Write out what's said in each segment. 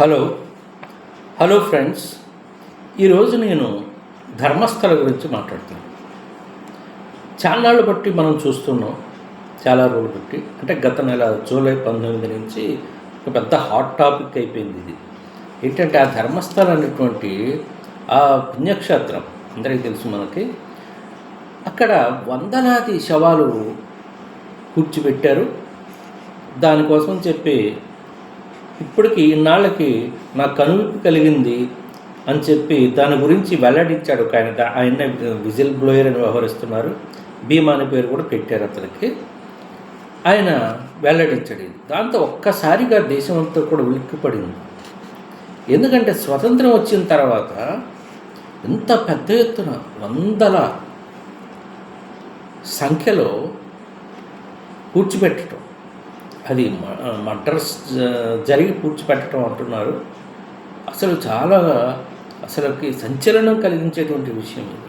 Hello. Hello friends. ఈరోజు నేను ధర్మస్థల గురించి మాట్లాడుతాను చాలాళ్ళు బట్టి మనం చూస్తున్నాం చాలా రోజులు బట్టి. అంటే గత నెల జూలై పంతొమ్మిది నుంచి ఒక పెద్ద హాట్ టాపిక్ అయిపోయింది ఇది. ఏంటంటే ఆ ధర్మస్థలం అనేటువంటి ఆ పుణ్యక్షేత్రం అందరికీ తెలుసు మనకి. అక్కడ వందలాది శవాలు కూర్చిపెట్టారు. దానికోసం చెప్పి ఇప్పటికి ఇన్నాళ్ళకి నాకు కనువిప్పు కలిగింది అని చెప్పి దాని గురించి వెల్లడించాడు ఒక ఆయన. ఆయన విజిల్ బ్లోయర్ అని వ్యవహరిస్తున్నారు. భీమా అనే పేరు కూడా పెట్టారు అతనికి. ఆయన వెల్లడించాడు. దాంతో ఒక్కసారిగా దేశం అంతా కూడా ఉలిక్కిపడింది. ఎందుకంటే స్వతంత్రం వచ్చిన తర్వాత ఎంత పెద్ద ఎత్తున వందల సంఖ్యలో కూర్చిపెట్టడం అది మర్డర్స్ జరిగి పూడ్చిపెట్టడం అంటున్నారు. అసలు చాలా అసలుకి సంచలనం కలిగించేటువంటి విషయం ఇది.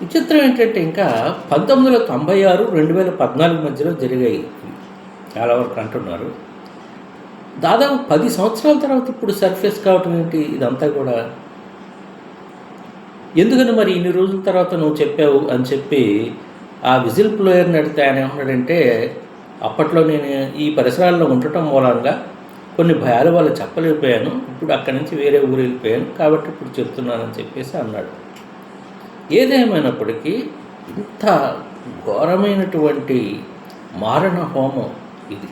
విచిత్రం ఏంటంటే ఇంకా పంతొమ్మిది వందల తొంభై ఆరు రెండు వేల పద్నాలుగు మధ్యలో జరిగాయి చాలా వరకు అంటున్నారు. దాదాపు పది సంవత్సరాల తర్వాత ఇప్పుడు సర్ఫేస్ కావటం ఏంటి? ఇదంతా కూడా ఎందుకని మరి ఇన్ని రోజుల తర్వాత నువ్వు చెప్పావు అని చెప్పి ఆ విజిల్ ప్లోయర్ని అడిగితే ఆయన ఏమన్నాడంటే అప్పట్లో నేను ఈ పరిసరాల్లో ఉండటం మూలంగా కొన్ని భయాల వల్ల చెప్పలేకపోయాను. ఇప్పుడు అక్కడి నుంచి వేరే ఊరు వెళ్ళిపోయాను. కాబట్టి ఇప్పుడు చెప్తున్నానని చెప్పేసి అన్నాడు. ఏదేమైనప్పటికీ ఇంత ఘోరమైనటువంటి మారణ హోమం ఇది.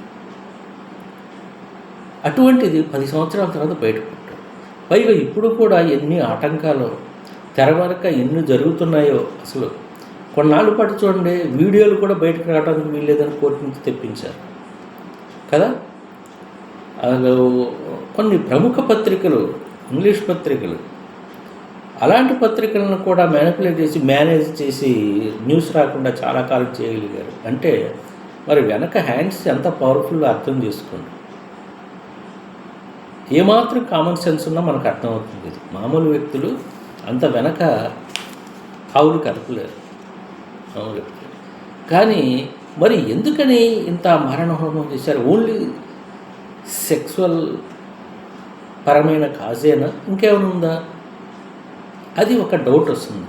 అటువంటిది పది సంవత్సరాల తర్వాత బయటపడ్డాడు. పైగా ఇప్పుడు కూడా ఎన్ని ఆటంకాలు తెరవరక ఎన్ని జరుగుతున్నాయో అసలు కొన్నాళ్ళు పాటు చూడండి వీడియోలు కూడా బయటకు రావడానికి వీల్లేదని కోర్టు నుంచి తెప్పించారు. కదా? అసలు కొన్ని ప్రముఖ పత్రికలు ఇంగ్లీష్ పత్రికలు అలాంటి పత్రికలను కూడా మ్యానిపులేట్ చేసి మేనేజ్ చేసి న్యూస్ రాకుండా చాలా కాలం చేయగలిగారు. అంటే మరి వెనక హ్యాండ్స్ ఎంత పవర్ఫుల్ అర్థం చేసుకోండి. ఏమాత్రం కామన్ సెన్స్ ఉన్నా మనకు అర్థమవుతుంది. మామూలు వ్యక్తులు అంత వెనక ఆవులు కదపలేరు. అవును. కానీ మరి ఎందుకని ఇంత మరణ హోమం చేశారు? ఓన్లీ సెక్సువల్ పరమైన కాజేనా? ఇంకేమైనా ఉందా? అది ఒక డౌట్ వస్తుంది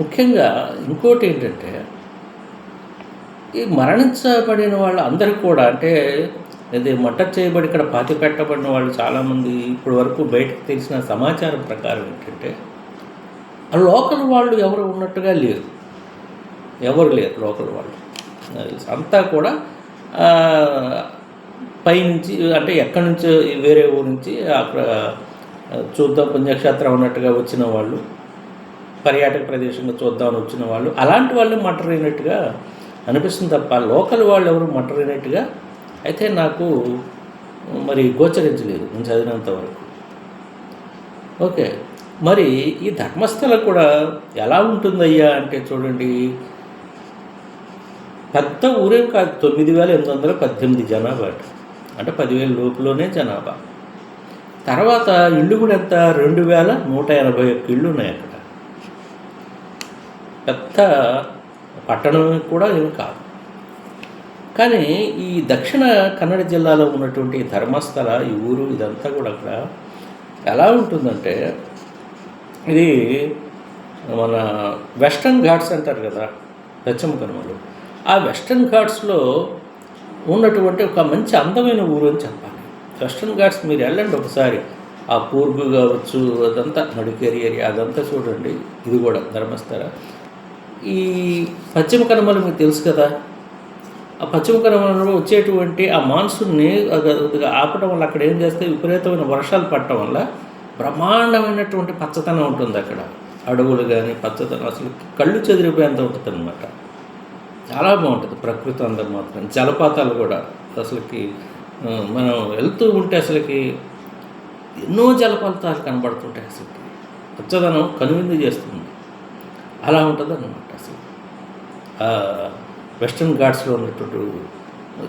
ముఖ్యంగా ఇంకోటి ఏంటంటే ఈ మరణించబడిన వాళ్ళు అందరికీ కూడా అంటే ఇది మటర్ చేయబడి ఇక్కడ పాతి పెట్టబడిన వాళ్ళు చాలామంది ఇప్పటి వరకు బయటకు తెలిసిన సమాచారం ప్రకారం ఏంటంటే లోకల్ వాళ్ళు ఎవరు ఉన్నట్టుగా లేరు. ఎవరు లేరు లోకల్ వాళ్ళు. అంతా కూడా పైనుంచి అంటే ఎక్కడి నుంచో వేరే ఊరు నుంచి అక్కడ చూద్దాం పుణ్యక్షేత్రం ఉన్నట్టుగా వచ్చిన వాళ్ళు పర్యాటక ప్రదేశంగా చూద్దామని వచ్చిన వాళ్ళు అలాంటి వాళ్ళు మటర్ అయినట్టుగా అనిపిస్తుంది తప్ప లోకల్ వాళ్ళు ఎవరు మటర్ అయినట్టుగా అయితే నాకు మరి గోచరించలేదు. నేను చదివినంత వరకు. ఓకే. మరి ఈ ధర్మస్థల కూడా ఎలా ఉంటుందయ్యా అంటే చూడండి. పెద్ద ఊరేం కాదు తొమ్మిది వేల ఎనిమిది వందల పద్దెనిమిది జనాభా అంటే పదివేల లోపులోనే జనాభా. తర్వాత ఇళ్ళు కూడా ఎంత? రెండు వేల నూట ఎనభై ఒక్క ఇళ్ళు ఉన్నాయి అక్కడ పెద్ద పట్టణం కూడా ఏమి కాదు. కానీ ఈ దక్షిణ కన్నడ జిల్లాలో ఉన్నటువంటి ధర్మస్థల ఈ ఊరు ఇదంతా కూడా అక్కడ ఎలా ఉంటుందంటే ఇది మన వెస్టర్న్ ఘాట్స్ అంటారు కదా పశ్చిమ కనుమలు. ఆ వెస్టర్న్ ఘాట్స్లో ఉన్నటువంటి ఒక మంచి అందమైన ఊరు అని చెప్పాలి. వెస్టర్న్ ఘాట్స్ మీరు వెళ్ళండి ఒకసారి. ఆ కూర్గు కావచ్చు అదంతా మడికేరి ఏరియా అదంతా చూడండి. ఇది కూడా ధర్మస్థల. ఈ పశ్చిమ కనుమలు మీకు తెలుసు కదా? ఆ పశ్చిమ కనుమలలో వచ్చేటువంటి ఆ మాన్సూన్ని ఆపడం వల్ల అక్కడ ఏం చేస్తే విపరీతమైన వర్షాలు పడటం వల్ల బ్రహ్మాండమైనటువంటి పచ్చదనం ఉంటుంది అక్కడ. అడవులు కానీ పచ్చదనం అసలు కళ్ళు చెదిరిపోయేంత ఉంటుంది అనమాట చాలా బాగుంటుంది ప్రకృతి అందం మాత్రం. జలపాతాలు కూడా అసలుకి మనం వెళ్తూ ఉంటే అసలుకి ఎన్నో జలపాతాలు కనబడుతుంటాయి అసలుకి. పచ్చదనం కనువిందు చేస్తుంది. అలా ఉంటుంది అనమాట అసలు వెస్ట్రన్ ఘాట్స్లో ఉన్నటువంటి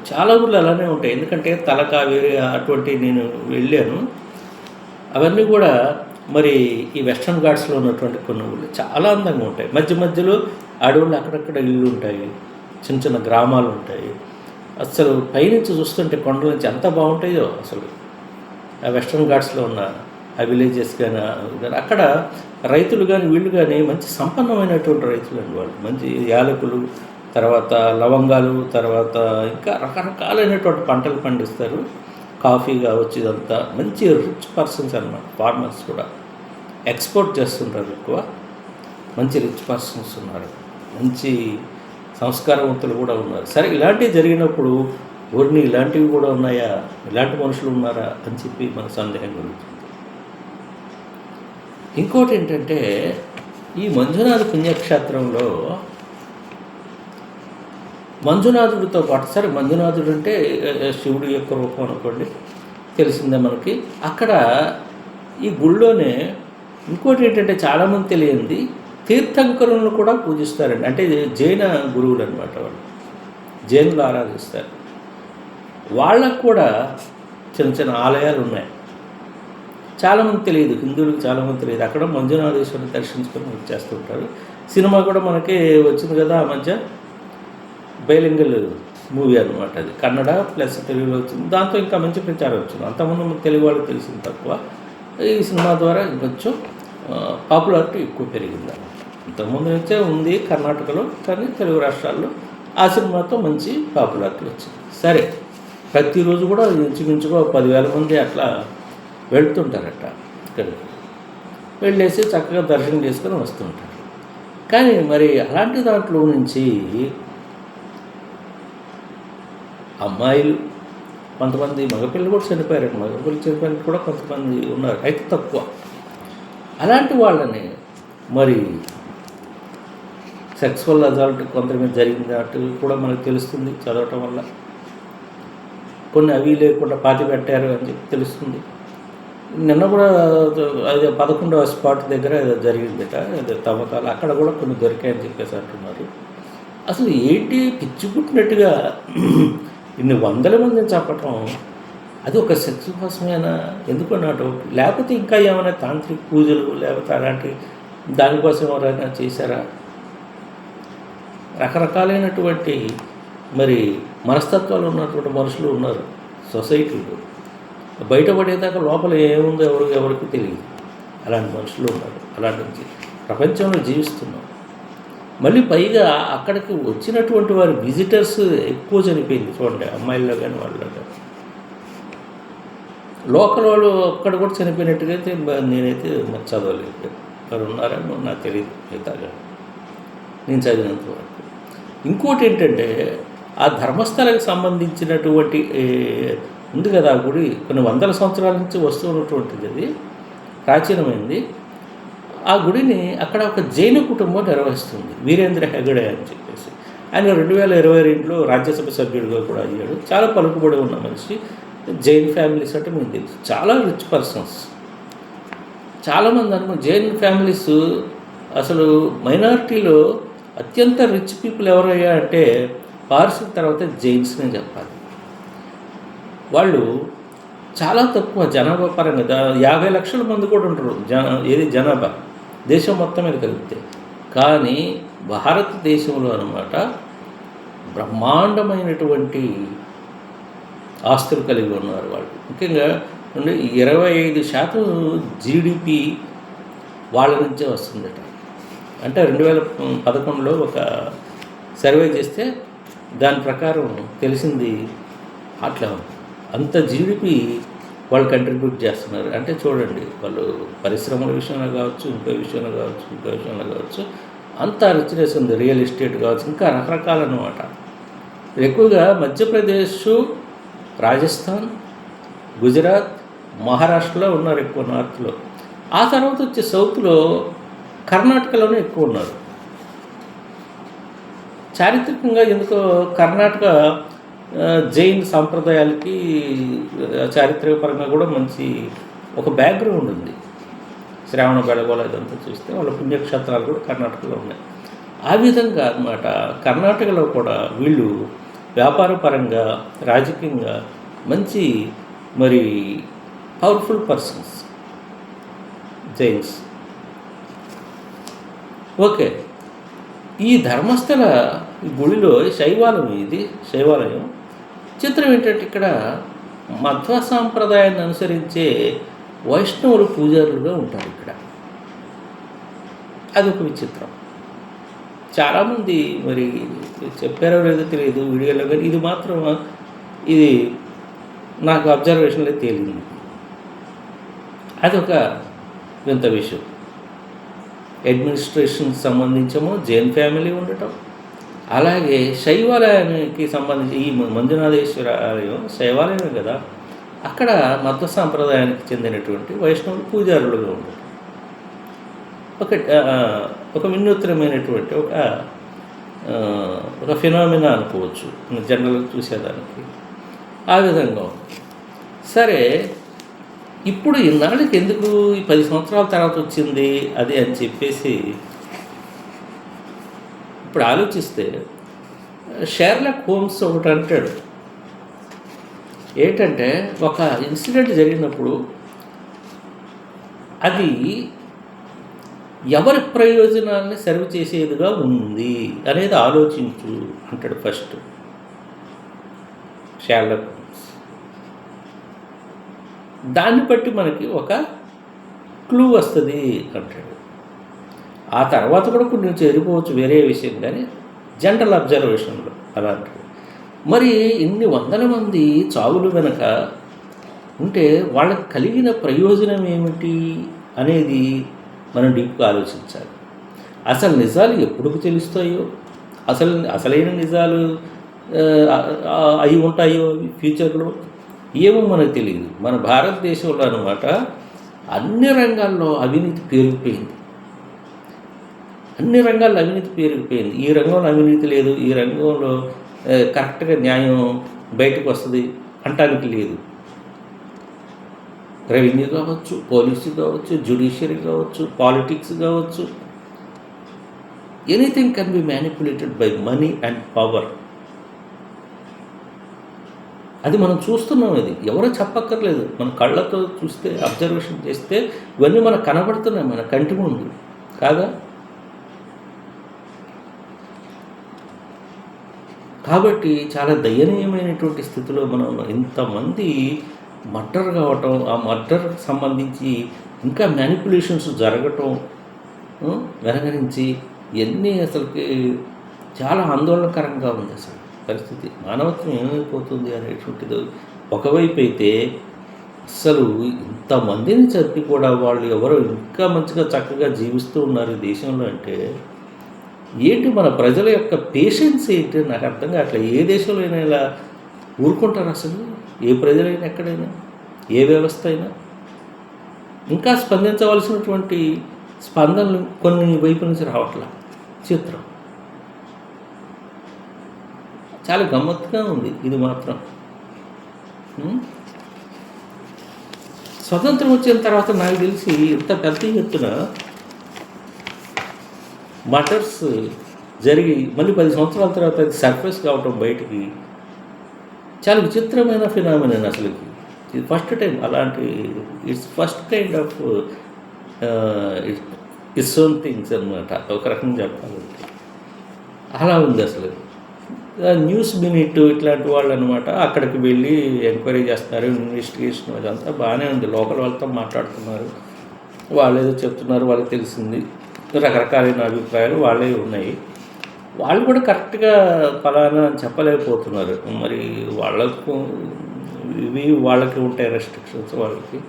చాలా ఊళ్ళు అలానే ఉంటాయి. ఎందుకంటే తలకావేరి అటువంటి నేను వెళ్ళాను. అవన్నీ కూడా మరి ఈ వెస్ట్రన్ ఘాట్స్లో ఉన్నటువంటి కొన్ని ఊళ్ళు చాలా అందంగా ఉంటాయి. మధ్య మధ్యలో అడవులు అక్కడక్కడ ఇల్లు ఉంటాయి చిన్న చిన్న గ్రామాలు ఉంటాయి. అసలు పైనుంచి చూస్తుంటే కొండల నుంచి ఎంత బాగుంటాయో అసలు. ఆ వెస్ట్రన్ ఘాట్స్లో ఉన్న ఆ విలేజెస్ కానీ అక్కడ రైతులు కానీ వీళ్ళు కానీ మంచి సంపన్నమైనటువంటి రైతులు అండి వాళ్ళు. మంచి యాలకులు తర్వాత లవంగాలు తర్వాత ఇంకా రకరకాలైనటువంటి పంటలు పండిస్తారు. కాఫీ కావచ్చు ఇదంతా మంచి రిచ్ పర్సన్స్ అనమాట ఫార్మర్స్ కూడా. ఎక్స్పోర్ట్ చేస్తుంటారు ఎక్కువ. మంచి రిచ్ పర్సన్స్ ఉన్నారు. మంచి సంస్కారవంతులు కూడా ఉన్నారు. సరే ఇలాంటివి జరిగినప్పుడు ఊరిని ఇలాంటివి కూడా ఉన్నాయా? ఇలాంటి మనుషులు ఉన్నారా? అని చెప్పి మన సందేహం కలుగుతుంది. ఇంకోటి ఏంటంటే ఈ మంజునాథ్ పుణ్యక్షేత్రంలో మంజునాథుడితో పాటు సరే మంజునాథుడు అంటే శివుడి యొక్క రూపం అనుకోండి తెలిసిందే మనకి. అక్కడ ఈ గుళ్ళోనే ఇంకోటి ఏంటంటే చాలామంది తెలియంది తీర్థంకరులను కూడా పూజిస్తారండి. అంటే జైన గురువులు అనమాట వాళ్ళు. జైనులు ఆరాధిస్తారు. వాళ్ళకు కూడా చిన్న చిన్న ఆలయాలు ఉన్నాయి. చాలామంది తెలియదు హిందువులకు చాలామంది తెలియదు. అక్కడ మంజునాథేశ్వరిని దర్శించుకొని వచ్చేస్తుంటారు. సినిమా కూడా మనకి వచ్చింది కదా ఆ మధ్య. బైలింగల్ మూవీ అనమాట అది. కన్నడ ప్లస్ తెలుగులో వచ్చింది. దాంతో ఇంకా మంచి ప్రచారం వచ్చింది. అంతకుముందు మనకు తెలుగు వాళ్ళు తెలిసింది తక్కువ. ఈ సినిమా ద్వారా కొంచెం పాపులారిటీ ఎక్కువ పెరిగింది ఇంతకుముందు నుంచే ఉంది కర్ణాటకలో కానీ తెలుగు రాష్ట్రాల్లో ఆ సినిమాతో మంచి పాపులారిటీ వచ్చింది. సరే ప్రతిరోజు కూడా ఇంచుమించుగా పదివేల మంది అట్లా వెళ్తుంటారట ఇక్కడికి. వెళ్ళేసి చక్కగా దర్శనం చేసుకొని వస్తుంటారు. కానీ మరి అలాంటి దాంట్లో నుంచి అమ్మాయిలు కొంతమంది మగపిల్లలు కూడా చనిపోయారు. మగపిల్లలు చనిపోయిన కూడా కొంతమంది ఉన్నారు. అయితే తక్కువ. అలాంటి వాళ్ళని మరి సెక్సువల్ అజాల్ట్ కొంతమంది జరిగింది అటు కూడా మనకు తెలుస్తుంది చదవటం వల్ల. కొన్ని అవి లేకుండా పాతి పెట్టారు అని చెప్పి తెలుస్తుంది. నిన్న కూడా అదే పదకొండవ స్పాట్ దగ్గర ఏదో జరిగిందిట. ఏదో తవ్వకాలు అక్కడ కూడా కొన్ని దొరికాయని చెప్పేసి అంటున్నారు. అసలు ఏంటి పిచ్చి పుట్టినట్టుగా ఇన్ని వందల మందిని చెప్పటం అది ఒక శక్తి కోసమేనా? ఎందుకు నా డౌట్ లేకపోతే ఇంకా ఏమైనా తాంత్రిక పూజలు లేకపోతే అలాంటి దానికోసం ఎవరైనా చేశారా? రకరకాలైనటువంటి మరి మనస్తత్వాలు ఉన్నటువంటి మనుషులు ఉన్నారు సొసైటీలో బయటపడేదాకా లోపల ఏముందో ఎవరు ఎవరికి తెలియదు. అలాంటి మనుషులు ఉన్నారు. అలాంటి ప్రపంచంలో జీవిస్తున్నాం. మళ్ళీ పైగా అక్కడికి వచ్చినటువంటి వారి విజిటర్స్ ఎక్కువ చనిపోయింది చూడండి అమ్మాయిల్లో కానీ వాళ్ళలో కానీ లోకల్ వాళ్ళు అక్కడ కూడా చనిపోయినట్టుగా అయితే నేనైతే చదవలేదు. వారు ఉన్నారేమో నాకు తెలియదు మిగతాగా. నేను చదివినంత వరకు. ఇంకోటి ఏంటంటే ఆ ధర్మస్థలకు సంబంధించినటువంటి ఉంది కదా గుడి కొన్ని వందల సంవత్సరాల నుంచి వస్తున్నటువంటిది అది. ప్రాచీనమైంది. ఆ గుడిని అక్కడ ఒక జైన కుటుంబం నిర్వహిస్తుంది. వీరేంద్ర హెగడే అని చెప్పేసి. ఆయన రెండు వేల ఇరవై రెండులో రాజ్యసభ సభ్యుడిగా కూడా అయ్యాడు. చాలా పలుకుబడి ఉన్న మనిషి. జైన్ ఫ్యామిలీస్ అంటే మీకు తెలుసు. చాలా రిచ్ పర్సన్స్ చాలామంది అనుకో జైన్ ఫ్యామిలీస్ అసలు మైనారిటీలో అత్యంత రిచ్ పీపుల్ ఎవరయ్యా అంటే పార్సిల్ తర్వాత జైన్స్నే చెప్పాలి. వాళ్ళు చాలా తక్కువ జనాభా పరంగా. యాభై లక్షల మంది కూడా ఉంటారు జన ఏది జనాభా. దేశం మొత్తం మీద కలిపితే కానీ భారతదేశంలో అనమాట బ్రహ్మాండమైనటువంటి ఆస్తులు కలిగి ఉన్నారు వాళ్ళు. ముఖ్యంగా అంటే ఇరవై ఐదు శాతం జీడిపి వాళ్ళ నుంచే వస్తుందట. అంటే రెండు వేల పదకొండులో ఒక సర్వే చేస్తే దాని ప్రకారం తెలిసింది అట్లా అంత జీడిపి వాళ్ళు కంట్రిబ్యూట్ చేస్తున్నారు. అంటే చూడండి వాళ్ళు పరిశ్రమల విషయంలో కావచ్చు ఇంకో విషయంలో కావచ్చు ఇంకో విషయంలో కావచ్చు అంతా రిచ్నెస్ ఉంది. రియల్ ఎస్టేట్ కావచ్చు ఇంకా రకరకాలు అన్నమాట. ఎక్కువగా మధ్యప్రదేశ్ రాజస్థాన్ గుజరాత్ మహారాష్ట్రలో ఉన్నారు ఎక్కువ నార్త్లో ఆ తర్వాత వచ్చే సౌత్లో కర్ణాటకలోనే ఎక్కువ ఉన్నారు. చారిత్రకంగా ఎందుకో కర్ణాటక జైన్ సాంప్రదాయాలకి చారిత్రకపరంగా కూడా మంచి ఒక బ్యాక్గ్రౌండ్ ఉంది. శ్రావణ బెళగోళ ఇదంతా చూస్తే వాళ్ళ పుణ్యక్షేత్రాలు కూడా కర్ణాటకలో ఉన్నాయి. ఆ విధంగా అనమాట కర్ణాటకలో కూడా వీళ్ళు వ్యాపారపరంగా రాజకీయంగా మంచి మరి పవర్ఫుల్ పర్సన్స్ జైన్స్. ఓకే. ఈ ధర్మస్థల ఈ గుడిలో శైవాలయం ఇది శైవాలయం. చిత్రం ఏంటంటే ఇక్కడ మధ్వ సాంప్రదాయాన్ని అనుసరించే వైష్ణవులు పూజారులుగా ఉంటారు ఇక్కడ. అదొక విచిత్రం. చాలామంది మరి చెప్పారో లేదో తెలియదు వీడియోలో కానీ ఇది మాత్రం ఇది నాకు అబ్జర్వేషన్లో తేలింది. అదొక వింత విషయం. అడ్మినిస్ట్రేషన్ సంబంధించము జైన్ ఫ్యామిలీ ఉండటం అలాగే శైవాలయానికి సంబంధించి ఈ మంజునాథేశ్వర ఆలయం శైవాలయమే కదా. అక్కడ మత సాంప్రదాయానికి చెందినటువంటి వైష్ణవులు పూజారులుగా ఉండటం ఒక ఒక వినూత్నమైనటువంటి ఒక ఒక ఫినామినా అనుకోవచ్చు జనరల్ చూసేదానికి. ఆ విధంగా సరే ఇప్పుడు ఇన్నాళ్ళకి ఎందుకు ఈ పది సంవత్సరాల తర్వాత వచ్చింది అది అని చెప్పేసి ఇప్పుడు ఆలోచిస్తే షేర్లక్ హోమ్స్ ఒకటి అంటాడు. ఏంటంటే ఒక ఇన్సిడెంట్ జరిగినప్పుడు అది ఎవరి ప్రయోజనాన్ని సర్వ్ చేసేదిగా ఉంది అనేది ఆలోచించు అంటాడు ఫస్ట్ షేర్లక్ హోమ్స్. దాన్ని బట్టి మనకి ఒక క్లూ వస్తుంది అంటాడు. ఆ తర్వాత కూడా కొన్ని చేరిపోవచ్చు వేరే విషయం కానీ జనరల్ అబ్జర్వేషన్లో అలాంటివి. మరి ఇన్ని వందల మంది చావులు వెనక ఉంటే వాళ్ళకి కలిగిన ప్రయోజనం ఏమిటి అనేది మనం డీప్గా ఆలోచించాలి. అసలు నిజాలు ఎప్పుడు తెలుస్తాయో? అసలు అసలైన నిజాలు అయి ఉంటాయో? ఫ్యూచర్లో? ఏమో మనకు తెలియదు. మన భారతదేశంలో అనమాట అన్ని రంగాల్లో అవినీతి పెరిగిపోయింది అన్ని రంగాల్లో అవినీతి పెరిగిపోయింది ఈ రంగంలో అవినీతి లేదు ఈ రంగంలో కరెక్ట్గా న్యాయం బయటకు వస్తుంది అంటానికి లేదు. రెవెన్యూ కావచ్చు పోలీసు కావచ్చు జ్యుడిషియరీ కావచ్చు పాలిటిక్స్ కావచ్చు anything can be manipulated by money and power. అది మనం చూస్తున్నాం ఇది ఎవరో చెప్పక్కర్లేదు. మన కళ్ళతో చూస్తే అబ్జర్వేషన్ చేస్తే ఇవన్నీ మనకు కనబడుతున్నాయి మన కంటి ముందు. కాదా? కాబట్టి చాలా దయనీయమైనటువంటి స్థితిలో మనం ఇంతమంది మర్డర్ కావటం ఆ మర్డర్కి సంబంధించి ఇంకా మ్యానిపులేషన్స్ జరగటం వెనగరించి ఇవన్నీ అసలుకి చాలా ఆందోళనకరంగా ఉంది అసలు పరిస్థితి. మానవత్వం ఏమైపోతుంది అనేటువంటిది ఒకవైపు అయితే అసలు ఇంతమందిని చంపి కూడా వాళ్ళు ఎవరో ఇంకా మంచిగా చక్కగా జీవిస్తూ ఉన్నారు ఈ దేశంలో అంటే ఏంటి మన ప్రజల యొక్క పేషెన్స్ ఏంటి? నాకు అర్థం కావట్లేదు. ఏ దేశంలో అయినా ఇలా ఊరుకుంటారు అసలు? ఏ ప్రజలైనా ఎక్కడైనా? ఏ వ్యవస్థ అయినా? ఇంకా స్పందించవలసినటువంటి స్పందనలు కొన్ని వైపు నుంచి రావట్లా? చిత్రం. చాలా గమ్మత్తుగా ఉంది ఇది మాత్రం. స్వతంత్రం వచ్చిన తర్వాత నాకు తెలిసి ఇంత పెద్ద ఎత్తున మటర్స్ జరిగి మళ్ళీ పది సంవత్సరాల తర్వాత అది సర్ఫేస్ కావటం బయటికి చాలా విచిత్రమైన ఫినామినన్ అసలుకి ఇది. ఫస్ట్ టైం అలాంటి it's first kind of its own things అనమాట ఒక రకంగా చెప్పాలంటే. అలా ఉంది అసలు. న్యూస్ మినిట్ ఇట్లాంటి వాళ్ళు అనమాట అక్కడికి వెళ్ళి ఎంక్వైరీ చేస్తున్నారు ఇన్వెస్టిగేషన్ అదంతా బాగానే ఉంది. లోకల్ వాళ్ళతో మాట్లాడుతున్నారు. వాళ్ళు ఏదో చెప్తున్నారు వాళ్ళకి తెలిసింది. రకరకాలైన అభిప్రాయాలు వాళ్ళే ఉన్నాయి. వాళ్ళు కూడా కరెక్ట్గా ఫలానా అని చెప్పలేకపోతున్నారు. మరి వాళ్ళకు ఇవి వాళ్ళకి ఉంటాయి రెస్ట్రిక్షన్స్ వాళ్ళకి.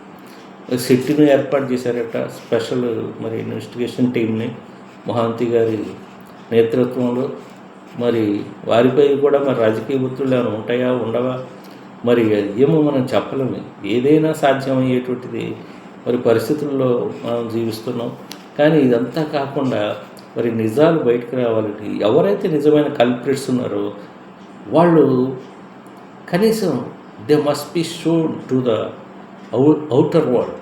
సిట్టిని ఏర్పాటు చేశారట స్పెషల్ మరి ఇన్వెస్టిగేషన్ టీంని మహాంతి గారి నేతృత్వంలో. మరి వారిపై కూడా మరి రాజకీయ ఒత్తిళ్ళు ఏమైనా ఉంటాయా ఉండవా? మరి ఏమో మనం చెప్పలేము. ఏదైనా సాధ్యమయ్యేటువంటిది మరి పరిస్థితుల్లో మనం జీవిస్తున్నాం. కానీ ఇదంతా కాకుండా మరి నిజాలు బయటకు రావాలంటే ఎవరైతే నిజమైన కల్ప్రిట్స్ ఉన్నారో వాళ్ళు కనీసం they must be showed to the outer world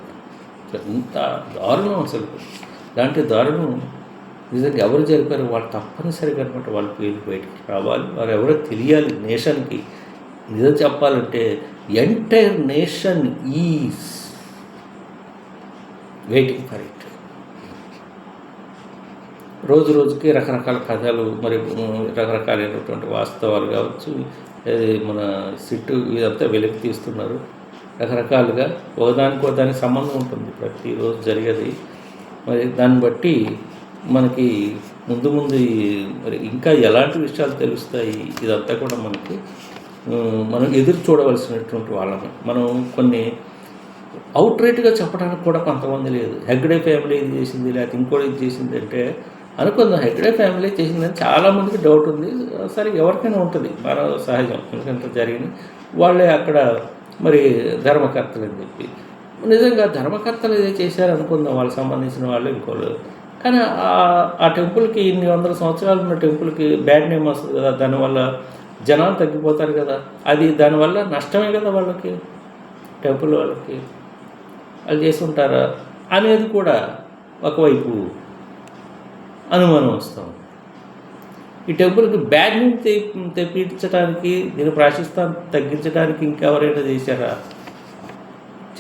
ఇంత దారుణం అసలు. దాంట్లో దారుణం నిజంగా ఎవరు జరిపారు వాళ్ళు తప్పనిసరిగా అనమాట వాళ్ళ పేరు బయటికి రావాలి. వారు ఎవరో తెలియాలి నేషన్కి. నిజం చెప్పాలంటే entire nation is waiting for it రోజు రోజుకి రకరకాల కథలు మరి రకరకాలైనటువంటి వాస్తవాలు కావచ్చు మన సిట్టు ఇదంతా వెలికి తీస్తున్నారు. రకరకాలుగా ఒకదానికి దానికి సంబంధం ఉంటుంది. ప్రతిరోజు జరిగేది. మరి దాన్ని బట్టి మనకి ముందు ముందు మరి ఇంకా ఎలాంటి విషయాలు తెలుస్తాయి? ఇదంతా కూడా మనకి మనం ఎదురు చూడవలసినటువంటి వాళ్ళమే. మనం కొన్ని అవుట్ రేట్గా చెప్పడానికి కూడా కొంతమంది లేదు. హెగ్డే ఫ్యామిలీ ఇది చేసింది లేకపోతే ఇంకోటి ఇది చేసింది అంటే అనుకుందాం. హెగ్డే ఫ్యామిలీ చేసిందని చాలామందికి డౌట్ ఉంది. సరే ఎవరికైనా ఉంటుంది. మన సహజం. ఎందుకంటే జరిగింది. వాళ్ళే అక్కడ మరి ధర్మకర్తలు అని చెప్పి. నిజంగా ధర్మకర్తలు ఏదో చేశారు అనుకుందాం. వాళ్ళకి సంబంధించిన వాళ్ళు ఇంకోళ్ళు. కానీ ఆ- ఆ టెంపుల్కి ఇన్ని వందల సంవత్సరాలు ఉన్న టెంపుల్కి బ్యాడ్ నేమ్ వస్తుంది కదా. దానివల్ల జనాలు తగ్గిపోతారు కదా. అది దానివల్ల నష్టమే కదా వాళ్ళకి. టెంపుల్ వాళ్ళకి. వాళ్ళు చేసి ఉంటారా అనేది కూడా ఒకవైపు అనుమానం వస్తాం ఈ టెంపుల్కి బ్యాడ్ నేమ్ తెప్పించడానికి దీని ప్రాశస్తం తగ్గించడానికి ఇంకెవరైనా చేశారా?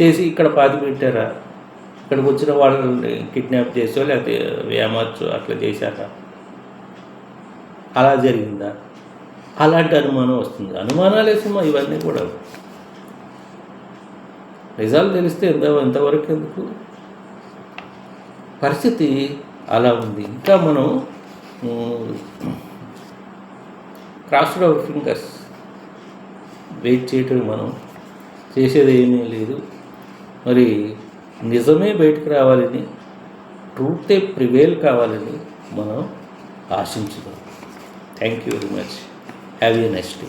చేసి ఇక్కడ పాతి పెట్టారా? ఇక్కడికి వచ్చిన వాళ్ళని కిడ్నాప్ చేసో లేకపోతే ఏమర్చో అట్లా చేశారా? అలా జరిగిందా? అలాంటి అనుమానం వస్తుంది. అనుమానాలే సినిమా ఇవన్నీ కూడా. నిజాలు తెలిస్తే ఎంత ఎంతవరకు ఎందుకు? పరిస్థితి అలా ఉంది. ఇంకా మనం క్రాస్డ్ అవర్ ఫింగర్స్ వెయిట్ చేయటం మనం చేసేది ఏమీ లేదు. మరి నిజమే బయటకు రావాలని ట్రూతే ప్రివేల్ కావాలని మనం ఆశించుదాం thank you very much have a next day